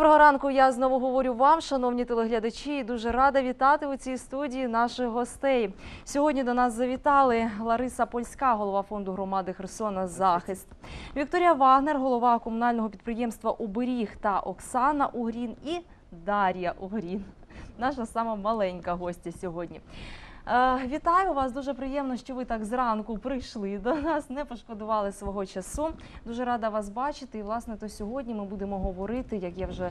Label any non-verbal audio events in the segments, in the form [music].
Доброго ранку. Я знову говорю вам, шановні телеглядачі. і Дуже рада вітати у цій студії наших гостей. Сьогодні до нас завітали Лариса Польська, голова фонду громади Херсона Захист, Вікторія Вагнер, голова комунального підприємства Оберіг та Оксана Угрін і Дар'я Угрін. Наша сама маленька гостя сьогодні. Е, Вітаю вас! Дуже приємно, що ви так зранку прийшли до нас, не пошкодували свого часу. Дуже рада вас бачити. І власне то сьогодні ми будемо говорити, як я вже е,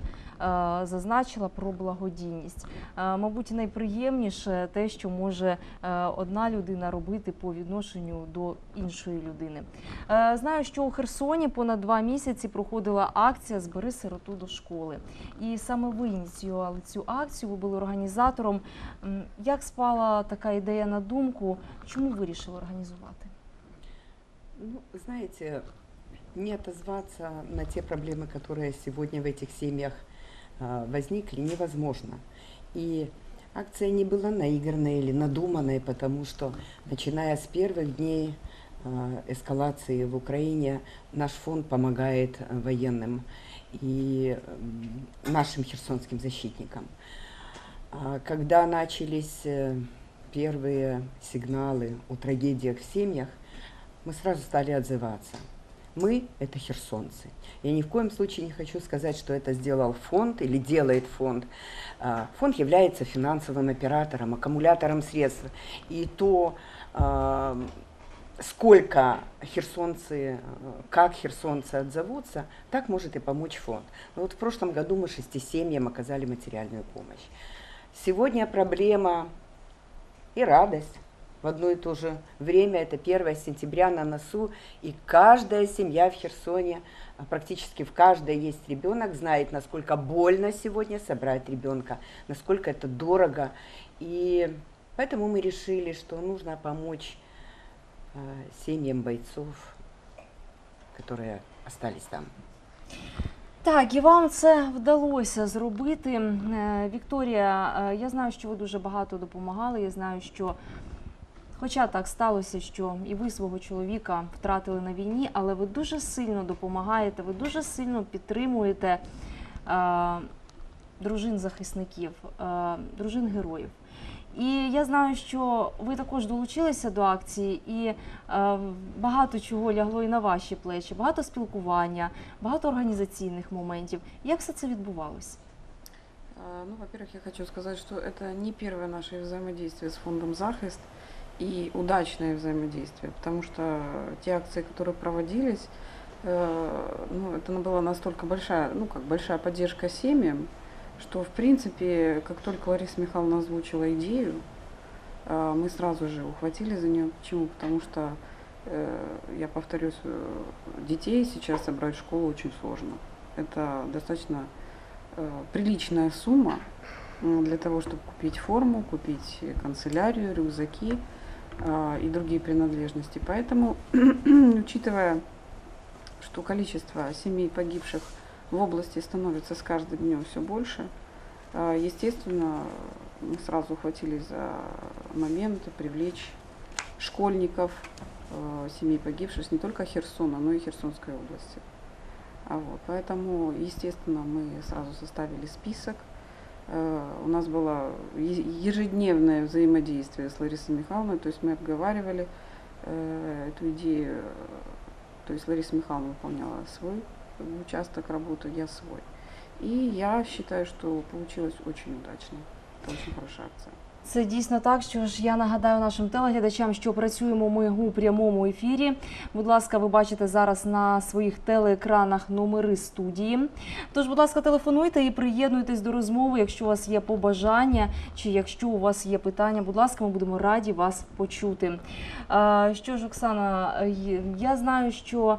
зазначила, про благодійність. Е, мабуть, найприємніше те, що може е, одна людина робити по відношенню до іншої людини. Е, знаю, що у Херсоні понад два місяці проходила акція Збери сироту до школи. І саме ви ініціювали цю акцію. Ви були організатором. Як спала така ідея на думку? Чому вирішили організувати? Ну, знаете, не отозваться на те проблемы, которые сегодня в этих семьях а, возникли, невозможно. И акция не была наигранной или надуманной, потому что, начиная с первых дней а, эскалации в Украине, наш фонд помогает а, военным и м, нашим херсонским защитникам. А Когда начались э, первые сигналы о трагедиях в семьях, мы сразу стали отзываться. Мы – это херсонцы. Я ни в коем случае не хочу сказать, что это сделал фонд или делает фонд. А, Фонд является финансовым оператором, аккумулятором средств. И то, а, сколько херсонцы, как херсонцы отзовутся, так может и помочь фонд. Но вот в прошлом году мы шести семьям оказали материальную помощь. Сегодня проблема и радость в одно и то же время. Это 1 сентября на носу, и каждая семья в Херсоне, а практически в каждой есть ребенок, знает, насколько больно сегодня собрать ребенка, насколько это дорого. И поэтому мы решили, что нужно помочь э, семьям бойцов, которые остались там. Так, і вам це вдалося зробити. Е, Вікторія, е, я знаю, що ви дуже багато допомагали. Я знаю, що, хоча так сталося, що і ви свого чоловіка втратили на війні, але ви дуже сильно допомагаєте, ви дуже сильно підтримуєте е, дружин захисників, дружин героїв. І я знаю, що ви також долучилися до акції, і е, багато чого лягло і на ваші плечі, багато спілкування, багато організаційних моментів. Як все це відбувалося? А, Ну, во-первых, я хочу сказать, что это не первое наше взаимодействие с фондом «Захист» и удачное взаимодействие, потому что те акции, которые проводились, э, ну, это была настолько большая, ну, как большая поддержка семьям, что, в принципе, как только Лариса Михайловна озвучила идею, э, мы сразу же ухватили за нее. Почему? Потому что, э, я повторюсь, э, детей сейчас собрать в школу очень сложно. Это достаточно приличная сумма для того, чтобы купить форму, купить канцелярию, рюкзаки и другие принадлежности. Поэтому, [clears throat] учитывая, что количество семей погибших в области становится с каждым днем все больше, а, естественно, мы сразу ухватились за момент привлечь школьников, э, семей погибших не только Херсона, но и Херсонской области. А вот, поэтому, естественно, мы сразу составили список. Э, У нас было ежедневное взаимодействие с Ларисой Михайловной, то есть мы обговаривали э, эту идею. То есть Лариса Михайловна выполняла свой участок работы, я свой. И я считаю, что получилось очень удачно. Это очень хорошая. Це дійсно так. Що ж я нагадаю нашим телеглядачам, що працюємо ми у прямому ефірі. Будь ласка, ви бачите зараз на своїх телеекранах номери студії. Тож, будь ласка, телефонуйте і приєднуйтесь до розмови, якщо у вас є побажання чи якщо у вас є питання. Будь ласка, ми будемо раді вас почути. Що ж, Оксана, я знаю, що.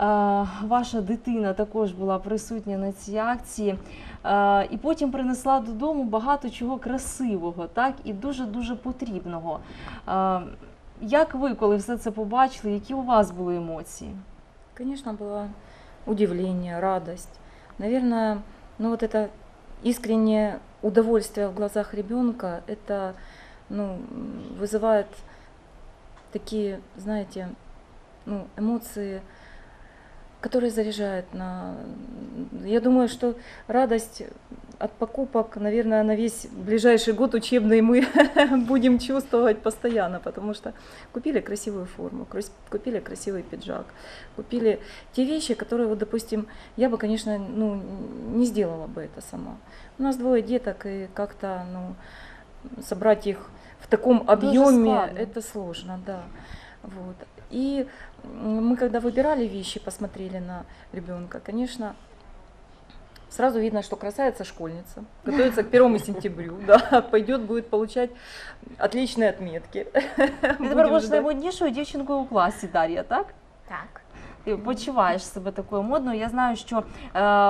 е, Ваша дитина також була присутня на цій акції. Е, і потім принесла додому багато чого красивого, так і дуже дуже потрібного. Е, Як ви, коли все це побачили, які у вас були емоції? Конечно, было удивление, радость. Наверное, ну вот это искреннее удовольствие в глазах ребенка, это ну, м, вызывает такие, знаете, ну, эмоции который заряжает на... Я думаю, что радость от покупок, наверное, на весь ближайший год учебный мы [laughs] будем чувствовать постоянно, потому что купили красивую форму, купили красивый пиджак, купили те вещи, которые, вот, допустим, я бы, конечно, ну, не сделала бы это сама. У нас двое деток, и как-то, ну, собрать их в таком объеме, это сложно, да. Вот. И мы, когда выбирали вещи, посмотрели на ребенка, конечно, сразу видно, что красавица школьница, готовится к первому сентябрю, [laughs] да, пойдет, будет получать отличные отметки. [laughs] Ти тепер Будем будеш ждать. наймоднішою дівчинкою у класі, Дар'я, так? Так. Ти почуваєш себе такою модною. Я знаю, що е,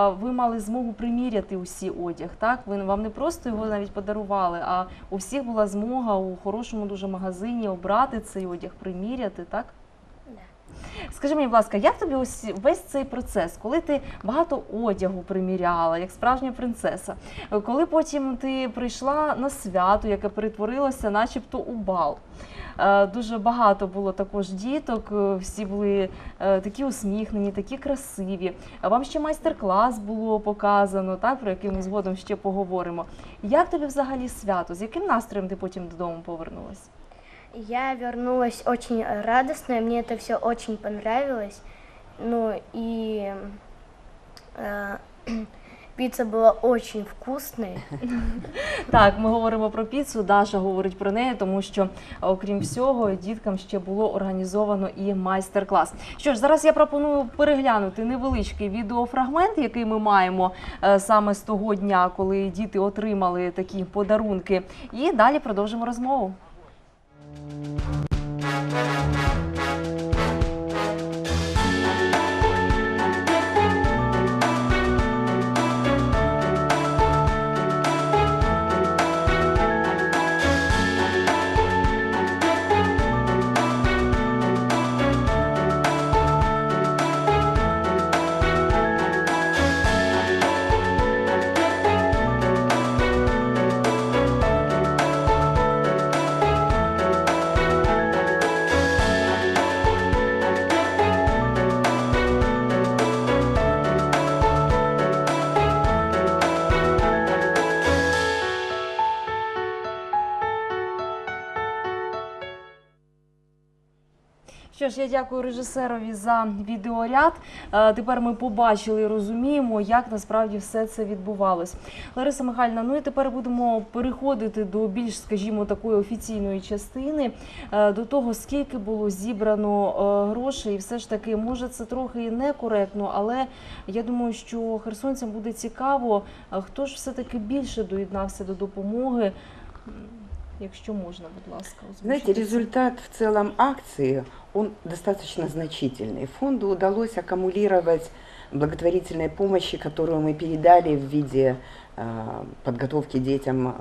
ви мали змогу приміряти усі одяг. Так, ви вам не просто його навіть подарували, а у всіх була змога у хорошому дуже магазині обрати цей одяг, приміряти, так? Скажи мені, будь ласка, як тобі ось весь цей процес, коли ти багато одягу приміряла, як справжня принцеса, коли потім ти прийшла на свято, яке перетворилося начебто у бал. Е, Дуже багато було також діток, е, всі були е, такі усміхнені, такі красиві. Вам ще майстер-клас було показано, так, про який ми згодом ще поговоримо. Як тобі взагалі свято? З яким настроєм ти потім додому повернулась? Я вернулась очень радостная, мне это все очень понравилось. Ну и э, [clears throat] пицца была очень вкусной. [laughs] Так, ми говоримо про піцу. Даша говорить про неї, тому що, окрім всього, діткам ще було організовано і майстер-клас. Що ж, зараз я пропоную переглянути невеличкий відеофрагмент, який ми маємо е, саме з того дня, коли діти отримали такі подарунки. І далі продовжимо розмову. Thank you. Я дякую режисерові за відеоряд. Е, Тепер ми побачили і розуміємо, як насправді все це відбувалось. Лариса Михайлівна, ну і тепер будемо переходити до більш, скажімо, такої офіційної частини, е, до того, скільки було зібрано е, грошей. І все ж таки, може, це трохи і некоректно, але я думаю, що херсонцям буде цікаво, хто ж все-таки більше доєднався до допомоги. Якщо можна, будь ласка, Знаете, озвучити це. результат в целом акции, он достаточно значительный. Фонду удалось аккумулировать благотворительной помощи, которую мы передали в виде э, подготовки детям э,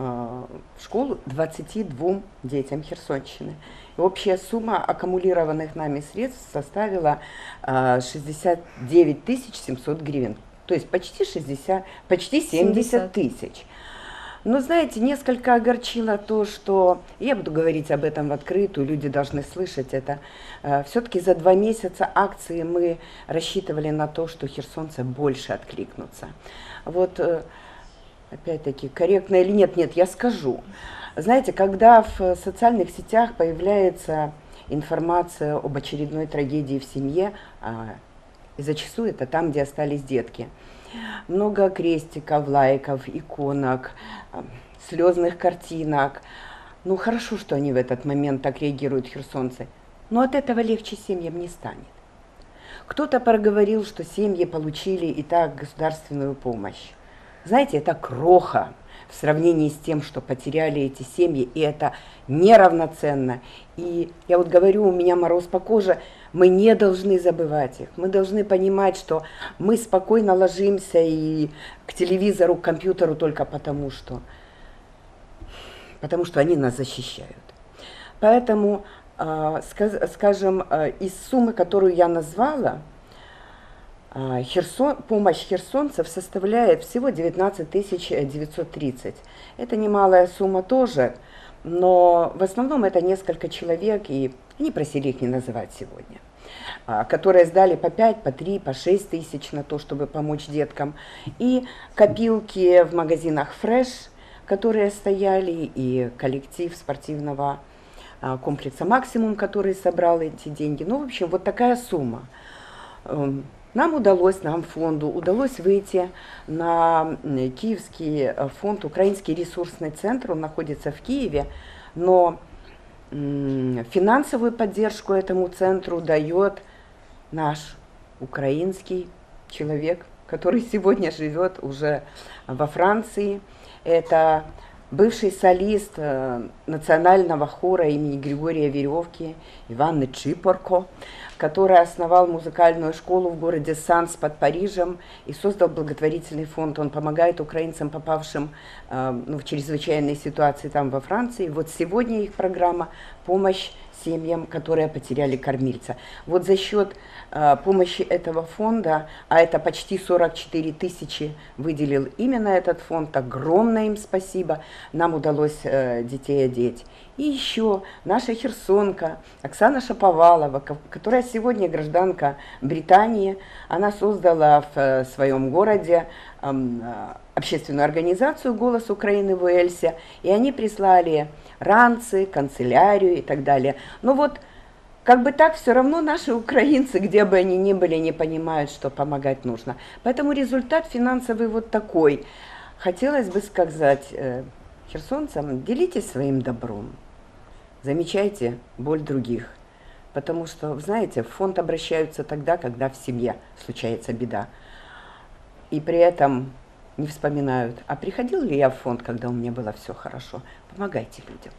в школу 22 детям Херсонщины. И общая сумма аккумулированных нами средств составила э, 69 700 гривен. То есть почти 60, почти 70 70. тысяч. Но, знаете, несколько огорчило то, что, я буду говорить об этом в открытую, люди должны слышать это, все-таки за два месяца акции мы рассчитывали на то, что херсонцы больше откликнутся. Вот, э, опять-таки, корректно или нет, нет, я скажу. Знаете, когда в социальных сетях появляется информация об очередной трагедии в семье, а, и зачастую это там, где остались детки, много крестиков, лайков, иконок, а, слезных картинок. Ну хорошо, что они в этот момент так реагируют, херсонцы. Но от этого легче семьям не станет. Кто-то проговорил, что семьи получили и так государственную помощь. Знаете, это кроха в сравнении с тем, что потеряли эти семьи, и это неравноценно. И я вот говорю, у меня мороз по коже, мы не должны забывать их. Мы должны понимать, что мы спокойно ложимся и к телевизору, к компьютеру только потому, что, потому что они нас защищают. Поэтому, а, скажем, а, из суммы, которую я назвала, а, Херсон, помощь херсонцев составляет всего 19 930. Это немалая сумма тоже, но в основном это несколько человек, и они просили их не называть сегодня, а, которые сдали по 5, по 3, по 6 тысяч на то, чтобы помочь деткам. И копилки в магазинах «Фреш», которые стояли, и коллектив спортивного а, комплекса «Максимум», который собрал эти деньги. Ну, в общем, вот такая сумма. Нам удалось, нам фонду, удалось выйти на Киевский э, фонд, Украинский ресурсный центр, он находится в Киеве, но финансовую поддержку этому центру дает наш украинский человек, который [laughs] сегодня живет уже во Франции. Это бывший солист э, национального хора имени Григория Веревки Иван Чипорко, который основал музыкальную школу в городе Санс под Парижем и создал благотворительный фонд. Он помогает украинцам, попавшим э, ну, в чрезвычайные ситуации там во Франции. Вот сегодня их программа «Помощь семьям, которые потеряли кормильца». Вот за счет э, помощи этого фонда, а это почти 44 тысячи выделил именно этот фонд, огромное им спасибо, нам удалось э, детей одеть. И еще наша херсонка Оксана Шаповалова, ко- которая сегодня гражданка Британии, она создала в э, своем городе эм, э, общественную организацию «Голос Украины» в Уэльсе, и они прислали ранцы, канцелярию и так далее. Но вот как бы так все равно наши [laughs] украинцы, где бы они ни были, не понимают, что помогать нужно. Поэтому результат финансовый вот такой. Хотелось бы сказать э, херсонцам, делитесь своим добром, замечайте боль других. Потому что, знаете, в фонд обращаются тогда, когда в семье случается беда. И при этом не вспоминают, а приходил ли я в фонд, когда у меня было все хорошо. Помогайте людям.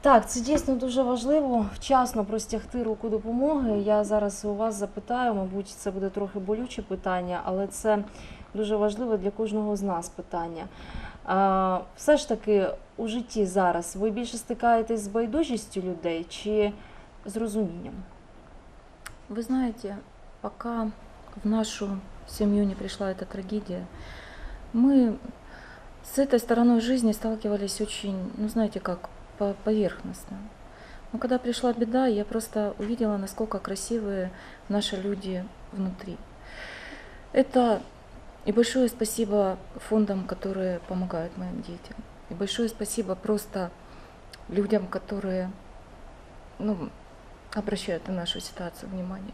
Так, це дійсно дуже важливо вчасно простягти руку допомоги. Я зараз у вас запитаю, мабуть, це буде трохи болюче питання, але це дуже важливе для кожного з нас питання. А, все ж таки у житті зараз ви більше стикаєтесь з байдужістю людей чи з розумінням? Вы знаете, пока в нашу семью не пришла эта трагедия, мы с этой стороной жизни сталкивались очень, ну знаете как, по- поверхностно. Но когда пришла беда, я просто увидела, насколько красивые наши люди внутри. Это и большое спасибо фондам, которые помогают моим детям. И большое спасибо просто людям, которые ну, обращают на нашу ситуацию внимание.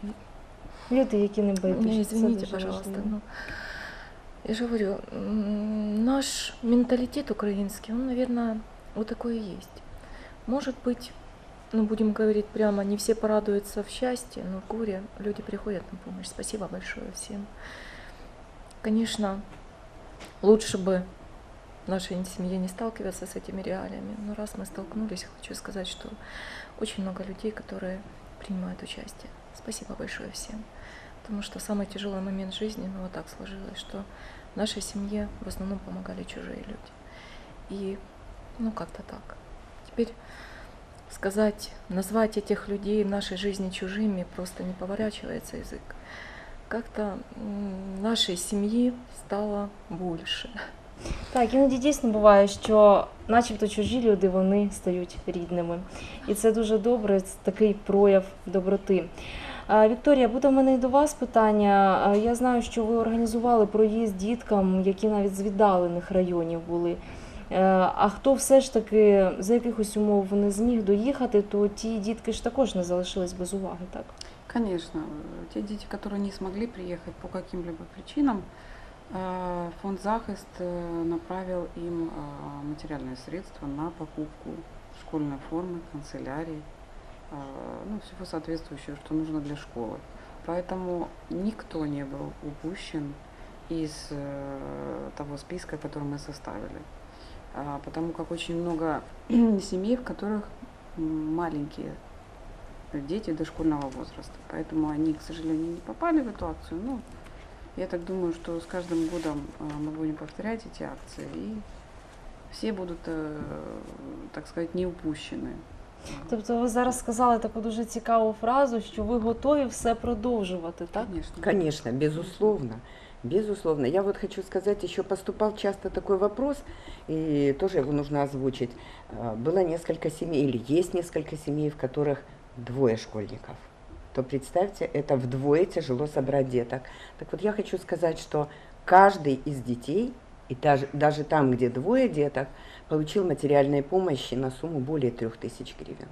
Люди, які не байдужі. Це извините, пожалуйста. ну, я же говорю, наш менталитет украинский, он, наверное, вот такой и есть. Может быть, ну, будем говорить прямо, не все порадуются в счастье, но в горе люди приходят на помощь. Спасибо большое всем. Конечно, лучше бы нашей семье не сталкиваться с этими реалиями, но раз мы столкнулись, хочу сказать, что очень много людей, которые принимают участие. Спасибо большое всем. Потому что самый тяжелый момент жизни, ну вот так сложилось, что нашей семье в основном помогали чужие люди. И ну как-то так. Теперь сказать, назвать этих людей в нашей жизни чужими просто не поворачивается язык. Как-то нашей семьи стало больше. Так, іноді дійсно буває, що начебто чужі люди вони стають рідними. І це дуже добре, це такий прояв доброти. А, Вікторія, буде в мене і до вас питання. А, Я знаю, що ви організували проїзд діткам, які навіть з віддалених районів були. Е, А хто все ж таки за якихось умов не зміг доїхати, то ті дітки ж також не залишились без уваги, так? Конечно, э, те дети, которые не смогли приехать по каким-либо причинам, э, фонд «Захист» э, направил им э, материальные средства на покупку школьной формы, канцелярии, э, ну, всего соответствующего, что нужно для школы. Поэтому никто не был упущен из э, того списка, который мы составили. Потому как очень много [clears throat] семей, в которых маленькие дети дошкольного возраста. Поэтому они, к сожалению, не попали в эту акцию. Но я так думаю, что с каждым годом а, мы будем повторять эти акции, и все будут, э, так сказать, не упущены. Тобто ви зараз сказали таку дуже цікаву фразу, що ви готові все продовжувати, так? Конечно. Конечно, безусловно. Безусловно. Я вот хочу сказать, еще поступал часто такой вопрос, и тоже его нужно озвучить. А, Было несколько семей, или есть несколько семей, в которых двое школьников. То представьте, это вдвое тяжело собрать деток. Так вот, я хочу сказать, что каждый из детей, и даже, даже там, где двое деток, получил материальной помощи на сумму более трех тысяч гривен.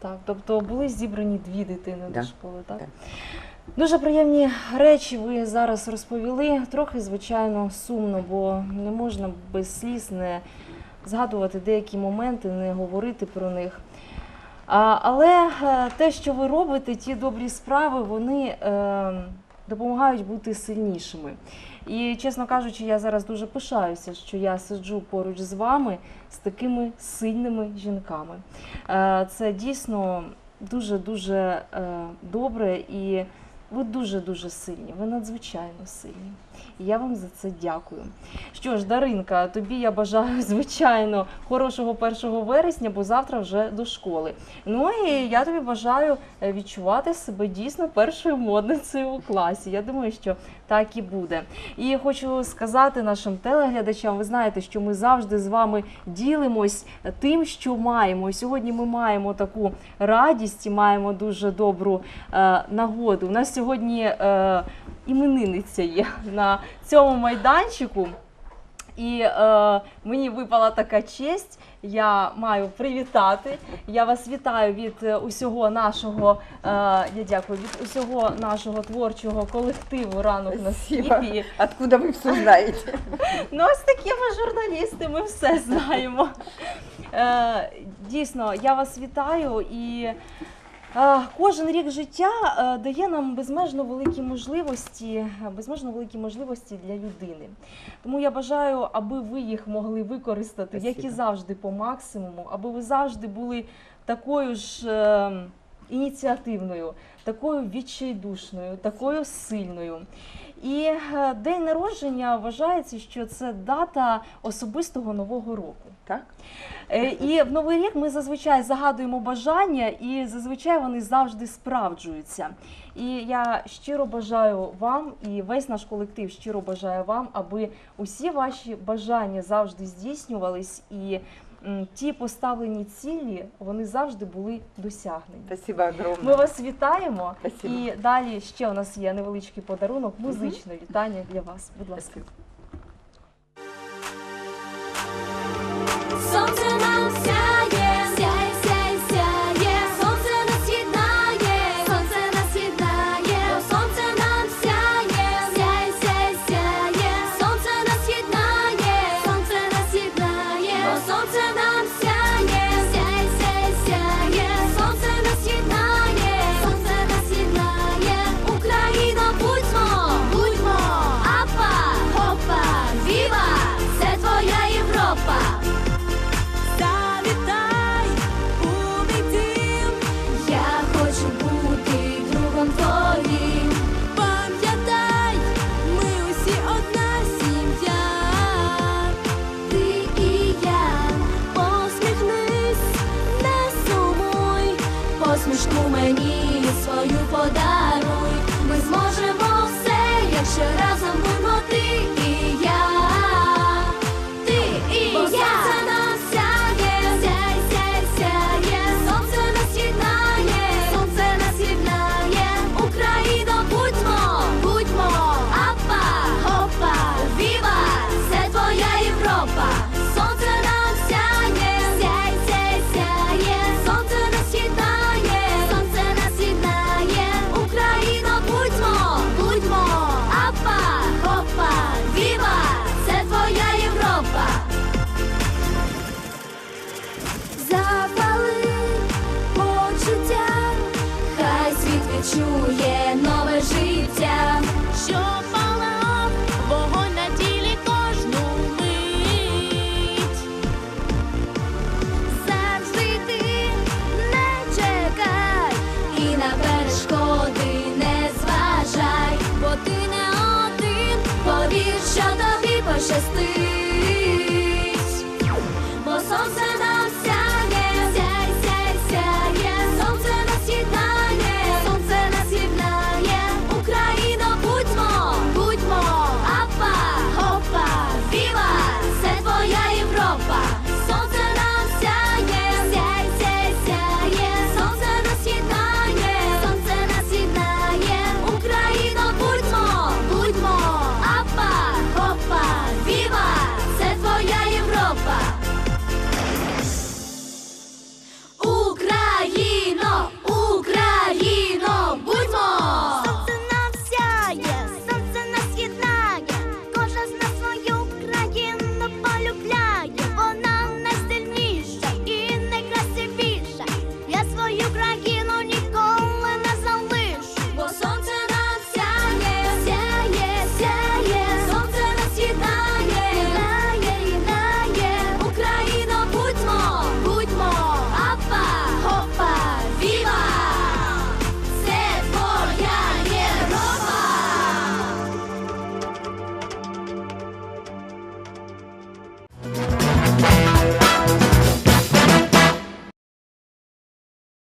Так, тобто були зібрані дві дитини Да, до школи, так? так. Дуже приємні речі ви зараз розповіли. Трохи, звичайно, сумно, бо не можна без сліз не згадувати деякі моменти, не говорити про них. Але е, те, що ви робите, ті добрі справи, вони е, допомагають бути сильнішими. І, чесно кажучи, я зараз дуже пишаюся, що я сиджу поруч з вами з такими сильними жінками. Е, Це дійсно дуже-дуже добре і ви дуже-дуже сильні, ви надзвичайно сильні. І я вам за це дякую. Що ж, Даринка, тобі я бажаю, [laughs] звичайно, хорошого 1 вересня, бо завтра вже до школи. Ну і я тобі бажаю е, відчувати себе дійсно першою модницею у класі. Я думаю, що так і буде. І хочу сказати нашим телеглядачам, ви знаєте, що ми завжди з вами ділимось тим, що маємо. Сьогодні ми маємо таку радість і маємо дуже добру е, нагоду. У нас сьогодні е, іменинниця є на цьому майданчику. І е, мені випала така честь. Я маю привітати. Я вас вітаю від усього нашого. Е, я дякую від усього нашого творчого колективу ранок на скіпі. Откуда вы все знаете? Ну, ось такі ми журналісти, ми все знаємо. Е, дійсно, я вас вітаю і. Кожен рік життя е, дає нам безмежно великі можливості, е, безмежно великі можливості для людини. Тому я бажаю, аби ви їх могли використати, як і завжди, по максимуму, аби ви завжди були такою ж е, ініціативною, такою відчайдушною, такою сильною. І е, день народження вважається, що це дата особистого нового року. Так? Е, І в новий рік ми зазвичай загадуємо бажання, і зазвичай вони завжди справджуються. І я щиро бажаю вам і весь наш колектив щиро бажає вам, аби усі ваші бажання завжди здійснювались і ті поставлені цілі вони завжди були досягнені. Спасибо огромное. Ми вас вітаємо. Спасибо. І далі ще у нас є невеличкий подарунок, музичне вітання для вас. Будь ласка.